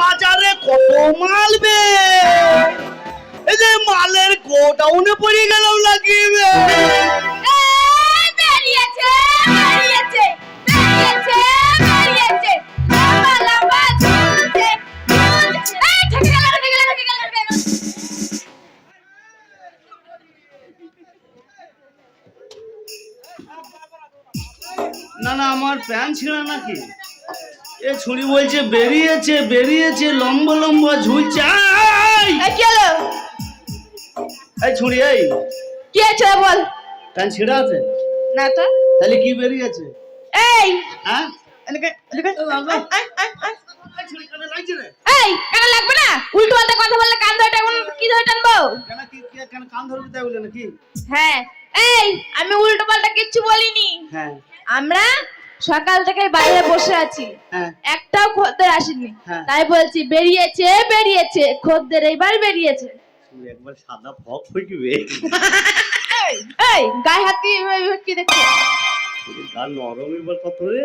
বাজারে কত মাল বে? এই যে মালের গোডাউনে পড়ে গেলাম লাগিবে এই, বেরিয়েছে বেরিয়েছে বেরিয়েছে বেরিয়েছে। লম্বা লম্বা ঝুলছে ঝুলছে এই ঠেকে গেল ঠেকে গেল ঠেকে গেল ঠেকে গেল। না না আমার প্যান্ট ছিল নাকি? এ ছুরি বলছে বেরিয়েছে বেরিয়েছে লম্বা লম্বা ঝুলছে এই! কি হলো? এই ছুরি এই। কি আছে বল? প্যান্ট ছিঁড়া আছে? না তো। তাহলে কি বেরিয়েছে? এই! হ্যাঁ? কানে কেন লাগবে না? উল্টো পাল্টা কথা বললে কান ধরে টানবো কি ধরে টানবো? কেন কি কি- কেন কান ধরবি তাই বলে নাকি? হ্যাঁ। এই আমি উল্টো পাল্টা কিচ্ছু বলিনি। হ্যাঁ। আমরা সকাল থেকে বাইরে বসে আছি। হ্যাঁ। একটাও খদ্দের আসেনি। হ্যাঁ। তাই বলছি বেরিয়েছে বেরিয়েছে। খদ্দের এইবার বেরিয়েছে। একবার সাদা ফক হয়ে গিয়ে এই, গায়ে হাত কি দেখছ? গা নরম এবার কত রে?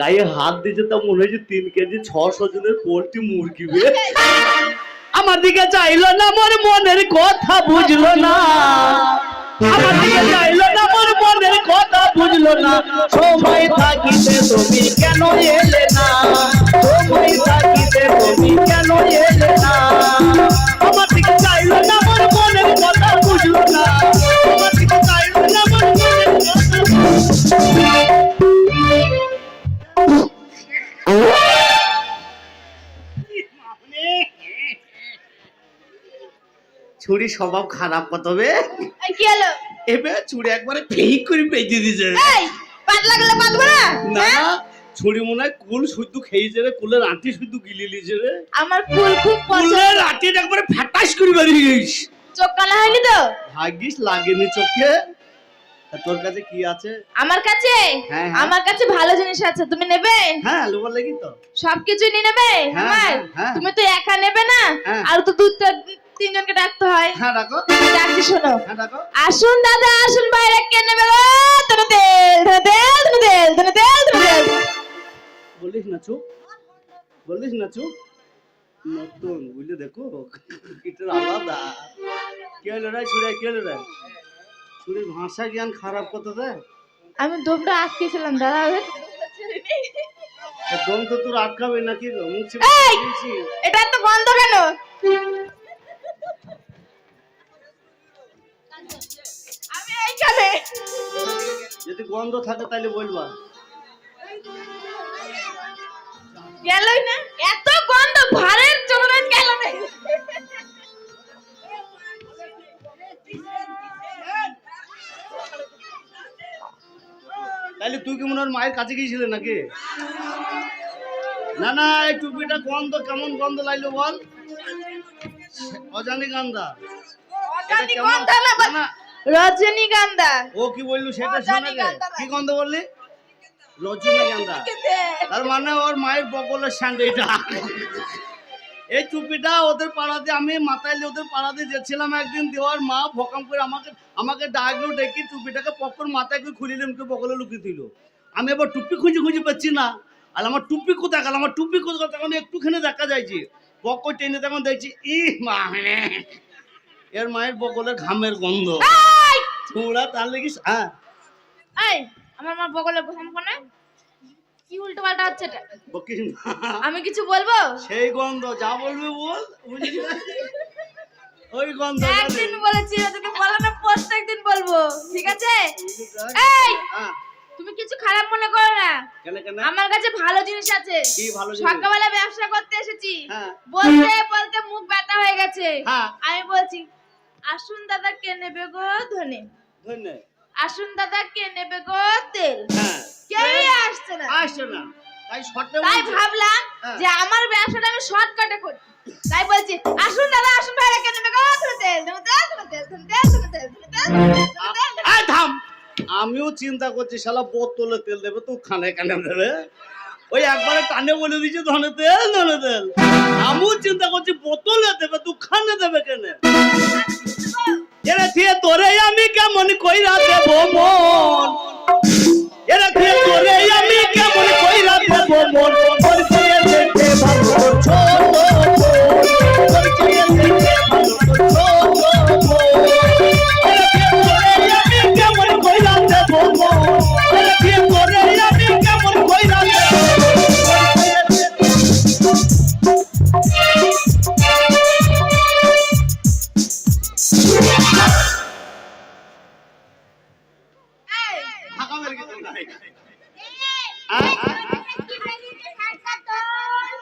গায়ে হাত দিয়েছে তা মনে হয়েছে তিন কেজি ছশো জনের পোল্ট্রি মুরগি বে। আমার দিকে চাইলো না মোর মনের কথা বুঝলো না। আমার দিকে চাইলো না। মোর মনের কথা বুঝলো না। সময় থাকিতে তুমি কেন এলে না? সময় থাকিতে তুমি কেন এলে না? আমার দিকে চাইলো না মোর মনের কথা বুঝলো না। আমার দিকে চাইলো না মোর মনের কথা ছুরি স্বভাব খারাপ কত বে? এই কি হলো? এবে ছুরি একবারে ফেক করে দিছে এই পাত লাগলে পাতবো না? না হ্যাঁ? ছুরি মনে হয় কুল শুদ্ধ খেয়েছে রে কুলের আঁটি শুদ্ধ গিলি লিছে রে। আমার ফুল খুব পছন্দ কুলের আঁটিটা একবারে ফ্যাটাস করে বেরিয়ে গেছিস। চোখ কানা হয়নি তো? ভাগ্যিস লাগেনি চোখে। তোর কাছে কি আছে? আমার কাছে? হ্যাঁ, হ্যাঁ। আমার কাছে ভালো জিনিস আছে তুমি নেবে? হ্যাঁ লোবার লাগি তো। সবকিছু নিয়ে নেবে আমার। তুমি তো একা নেবে না। আর তো দু চার- তিনজনকে ডাকতে হয়। হ্যাঁ রাখো ডাকছি শোনো। হ্যাঁ রাখো আসুন দাদা আসুন বাইরে কে নেবে গো? তুমি তেল তুমি তেল তুমি তেল তুমি তেল তুমি তেল। বলিস না চুপ। বলিস না চুপ। নতুন বুঝলে দেখো এটা আলাদা। কে রে ছুড়ে কে রে? ছুরির ভাষা জ্ঞান খারাপ কত দেয় আমি দমটা আটকেছিলাম দাদা দম তো তোর আটকাবে নাকি? মুখ। এটা তো বন্ধ কেন? যদি গন্ধ থাকে তাহলে বলবা। গেলই না এত গন্ধ ঘরের জন্য গেল না। তাহলে তুই কি মনে হয় মায়ের কাছে গিয়েছিলে নাকি? না না এই টুপিটা গন্ধ কেমন গন্ধ লাগল বল? অজানি গান্ধা। কেমন- গন্ধ না, রজনীগন্ধা। ও কি বললু সেটা শোনা না। কি গন্ধ বললি? রজনীগন্ধা। তার মানে ওর মায়ের বগলের সঙ্গে এটা এই টুপিটা ওদের পাড়াতে আমি মাথায় ওদের পাড়াতে যাচ্ছিলাম একদিন দেওয়ার মা ভকাম করে আমাকে আমাকে ডাকলো ডেকে টুপিটাকে পকর মাথায় করে খুলে নিয়ে বগলে লুকিয়ে দিল। আমি এবার টুপি খুঁজে খুঁজে পাচ্ছি না। আর আমার টুপি কোথায়? গেল আমার টুপি কোথায়? তখন একটুখানি দেখা যাইছে। পকর টেনে তখন দেখছি ই মা এর মায়ের বগলের ঘামের গন্ধ। এই! তোমরা তার লেগিস হ্যাঁ। এই আমার মা বগলে ঘুম কোনে কি উল্টো পাল্টা হচ্ছে এটা। আমি কিছু বলব? সেই গন্ধ যা বলবি বল ওই গন্ধ একদিন বলেছি যদি বলো না প্রত্যেকদিন বলব ঠিক আছে? এই হ্যাঁ, তুমি কিছু খারাপ মনে করো না। কেন কেন? আমার কাছে ভালো জিনিস আছে। কি ভালো জিনিস? সকালবেলা ব্যবসা করতে এসেছি। হ্যাঁ। বলতে বলতে মুখ ব্যথা হয়ে গেছে। হ্যাঁ। আমি বলছি আসুন দাদা কে নেবে গো ধনে? ধন্যবাদ আসুন দাদা কে নেবে গো তেল? হ্যাঁ। কেউই আসছে না? আসছে না। তাই শর্টে তাই ভাবলাম হ্যাঁ। যে আমার ব্যবসাটা আমি শর্টকাটে করি তাই বলছি আসুন দাদা আসুন ভাইরা কে নেবে গো ধনে তেল? ধনে তেল ধনে তেল ধনে তেল ধনে তেল ধনে তেল ধনে তেল আয় থাম আমিও চিন্তা করছি শালা বোতলে তেল দেবে তো খানে কানে দেবে? ওই একবারে কানে বলে দিচ্ছে ধনে তেল ধনে তেল। আমিও চিন্তা করছি, বোতলে দেবে, দুখানে খানে দেবে কেনে? এরা থিয়ে তোরে আমি কেমন কইরা দেব মন? এরা থিয়ে তোরে আমি কেমন কইরা দেব মন?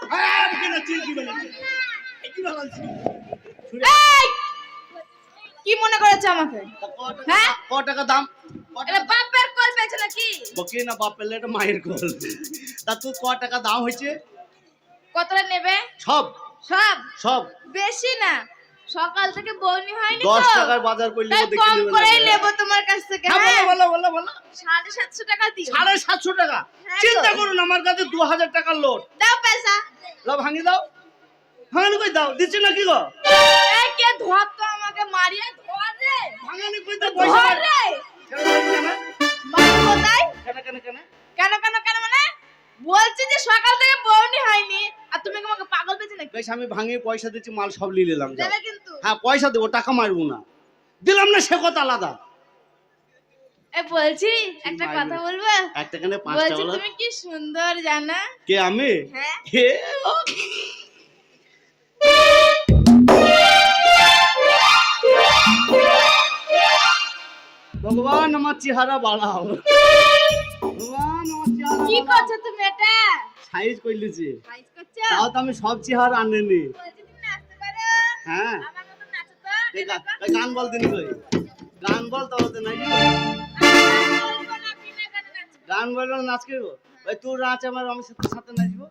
কি? এই! কি মনে করেছে আমাকে? হ্যাঁ? ক টাকা দাম? এটা টাকা- বাপের কল পেয়েছে নাকি? বকি না বাপ পেলে এটা মায়ের কল। তা তুই ক টাকা দাম হয়েছে? কতটা নেবে? সব। সব? সব। বেশি না। সকাল থেকে বউনি হয়নি তো। টাকার বাজার করলে কম। করেই নেব তোমার কাছ থেকে হ্যাঁ, হ্যাঁ। বলো বলো বলো বলো। সাড়ে সাতশো টাকা দিও। সাড়ে সাতশো টাকা? হ্যাঁ চিন্তা। করুন আমার কাছে দু হাজার টাকার লোড দাও পয়সা। লো ভাঙি দাও। ভাঙানি কই দাও? দিচ্ছি না কি গো? এই কে ধর তো আমাকে মারিয়ে ধর রে। ভাঙানি কই দাও? পয়সা ধর রে। কেন, কেন কেন কেন? কেন কেন কেন মানে? বলছি যে সকাল থেকে বউনি হয়নি। আর তুমি আমাকে পাগল পেয়েছে নাকি? বেশ আমি ভাঙিয়ে পয়সা দিচ্ছি মাল সব নিয়ে নিলাম দেবে কিন্তু। হ্যাঁ পয়সা দেবো টাকা মারবো না। দিলাম না সে কথা আলাদা। এ বলছি একটা কথা বলব? একটা কেন পাঁচটা বলছি তুমি কি সুন্দর জানা? কে আমি? হ্যাঁ। ভগবান আমার চেহারা বাড়াও। কি করছ তুমি এটা? সাইজ করলিছি। সাইজ করছ? তাও তো আমি সব চেহারা আনেনি। হ্যাঁ। গান বল দিন কই গান বল তো নাই। বলব না বিনা গানে না নাচ করব। ওই তোর নাচ আমার আমার সাথে সাথে নাচবো।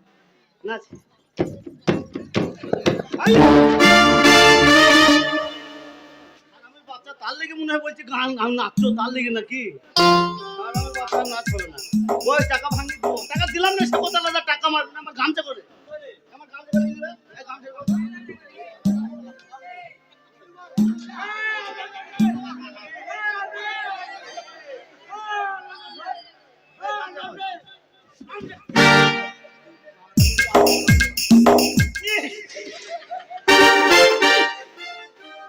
নাচ। তার লেগে মনে হয় বলছে গান নাচছো তার লেগে নাকি? আর আমার বাচ্চা নাচ হবে না। ওই টাকা দেবো টাকা না টাকা মার আমার গামছা করে আমার গামছা করে দিবে এই গামছা করে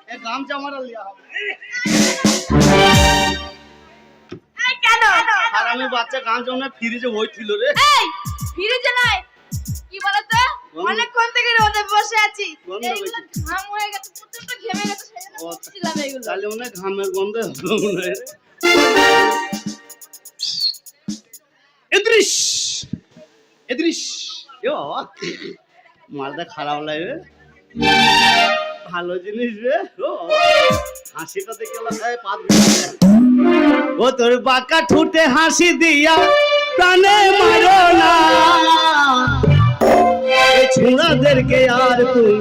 এ গামছা আমার আর লিয়া হবে এই কেন? আর আমি বাচ্চা গামছা ফ্রিজে হইছিল রে। ফিরেছে নয় কি বলতো? অনেকক্ষণ থেকে রোদে বসে আছি। এইগুলো ঘাম হয়ে গেছে প্রচণ্ড ঘেমে গেছে সেই জন্য ও, তাহলে মনে ঘামের গন্ধ হলো মনে হয়। রে। এদৃশ এদৃশ এ বাবা মালটা খারাপ লাগে ভালো জিনিস রে হাসিটা দেখে পাত ও তোর বাঁকা ঠুটে হাসি দিয়া প্রাণে মারো না। ছোড়াদেরকে আর তুমি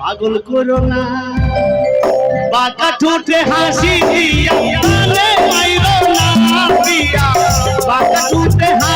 পাগল করো না। বাঁকা ঠোঁটে হাসি দিয়া, প্রাণে মারো না। দিয়া বাঁকা ঠোঁটে হাসি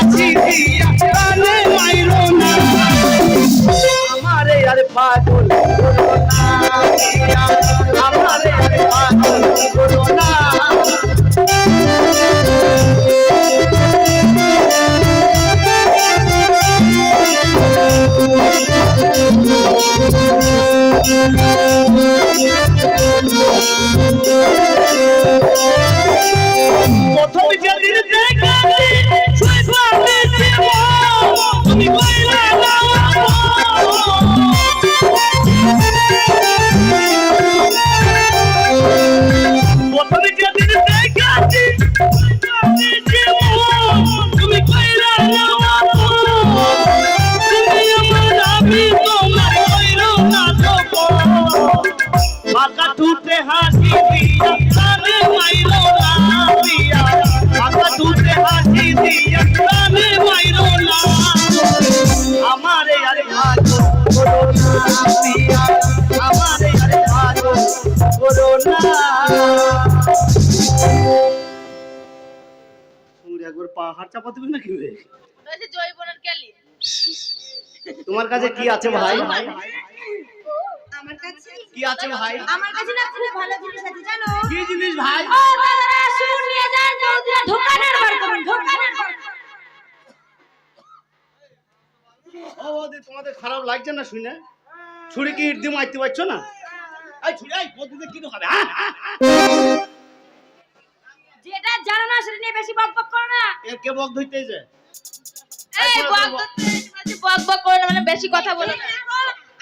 চাপা দিবি নাকি তোমার কাছে কি আছে ভাই? আমার কাছে কি আছে ভাই? আমার কাছে না খুব ভালো জিনিস আছে জানো? কি জিনিস ভাই? ও দাদারা শুন নিয়ে যান বৌদিরা ঢোকানের বার করুন ঢোকানের বার ও বৌদি তোমাদের খারাপ লাগছে না শুনে? ছুরি কি ইট দিয়ে মারতে পারছ না? এই ছুরি এই বৌদিতে কি ঢোকাবে হ্যাঁ, সেটা নিয়ে বেশি বক বক করো না। এর কে বক ধরতেছে। এই শোনো, বক শোনো। বক বক বক করো না মানে বেশি কথা বলো না।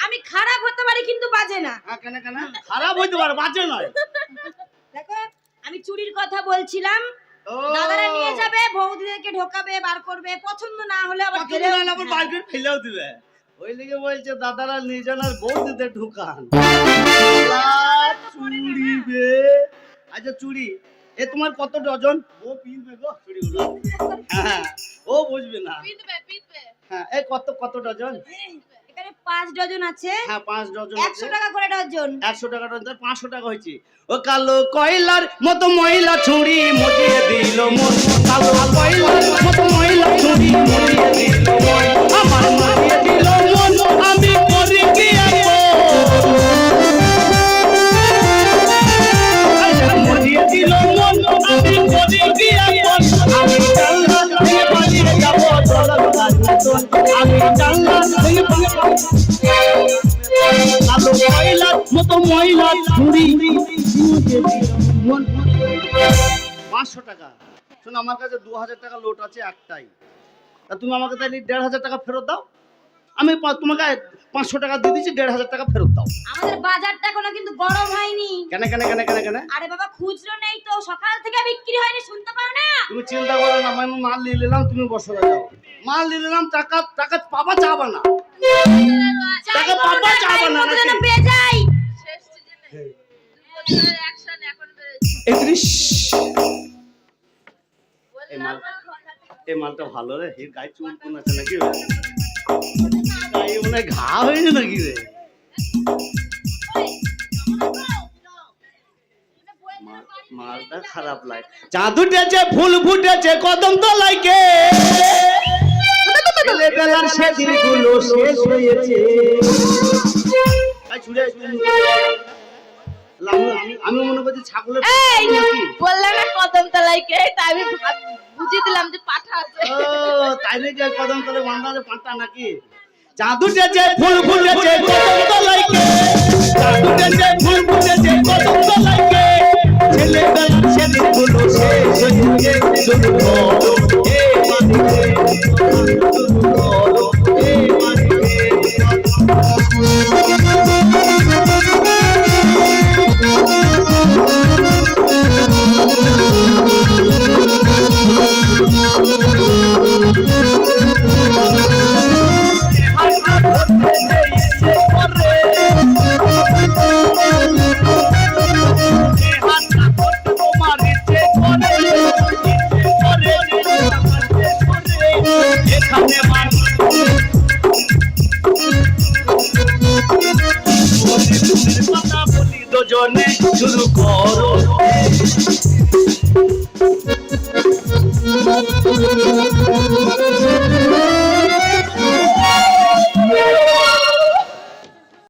আমি খারাপ হতে পারি কিন্তু বাজে না। হ্যাঁ কেন কেন? খারাপ হইতে পারে বাজে নয়। দেখো আমি চুরির কথা বলছিলাম। দাদারা নিয়ে যাবে বৌদিদেরকে ঢোকাবে বার করবে। পছন্দ না হলে আবার না হলে আবার বাইরে ফেলেও দিবে। ওই লিগে বলছে দাদারা নিজনার বৌদিতে ঢুকান। আল্লাহ, চুড়ি বে। আচ্ছা চুড়ি এ তোমার কত ডজন? ও পিনবে গো চুড়িগুলো হ্যাঁ ও বুঝবে না। পিটবে পিটবে হ্যাঁ এই কত কত ডজন? এখানে পাঁচ ডজন আছে। হ্যাঁ পাঁচ ডজন একশো আছে। টাকা করে ডজন। একশো টাকা ডজন পাঁচশো টাকা হয়েছে। ও কালো কয়লার মতো মহিলা ছুরি মজিয়ে দিল মন। কালো কয়লার মতো মহিলা ছুরি মজিয়ে দিল মন। আমার মজিয়ে দিল শোনো আমার কাছে দু হাজার টাকা লোট আছে একটাই। তা তুমি আমাকে তাহলে দেড় হাজার টাকা ফেরত দাও। আমি তোমাকে পাঁচশো টাকা দিয়ে দিচ্ছি দেড় হাজার টাকা ফেরত দাও। আমাদের বাজারটা কোনো কিন্তু গরম হয়নি। কেন কেন কেন কেন কেন? আরে বাবা খুচরো নেই তো সকাল থেকে বিক্রি হয়নি শুনতে পাও না? তুমি চিন্তা করো না আমি মাল নিয়ে নিলাম তুমি বসে যাও। মাল নিয়ে নিলাম টাকা টাকা পাবা চাবা না টাকা পাবা চাবা না নাকি? শেষ সিজনে। এখন বেজে এই মালটা ভালো রে। এর গায়ে চুল কোন আছে নাকি? গায়ে মনে ঘা হয়েছে নাকি রে? মালটা খারাপ লাগে চাঁদ উঠেছে ফুল ফুটেছে কদম তলায় কে? ছেলেবেলার সেদিনগুলো শেষ হয়েছে। আমি- মনে করছি ছাগলের এই নাকি? বললে না কদম তলায় কে? তাই আমি বুঝিয়ে দিলাম যে পাঠা আছে। ও, তাই নাকি কদম তলে বান্ধা আছে পাঁচটা নাকি চাঁদ উঠেছে ফুল কদম তলায় কে? উঠেছে ফুল কদম তলায় কে? এ মানিকে,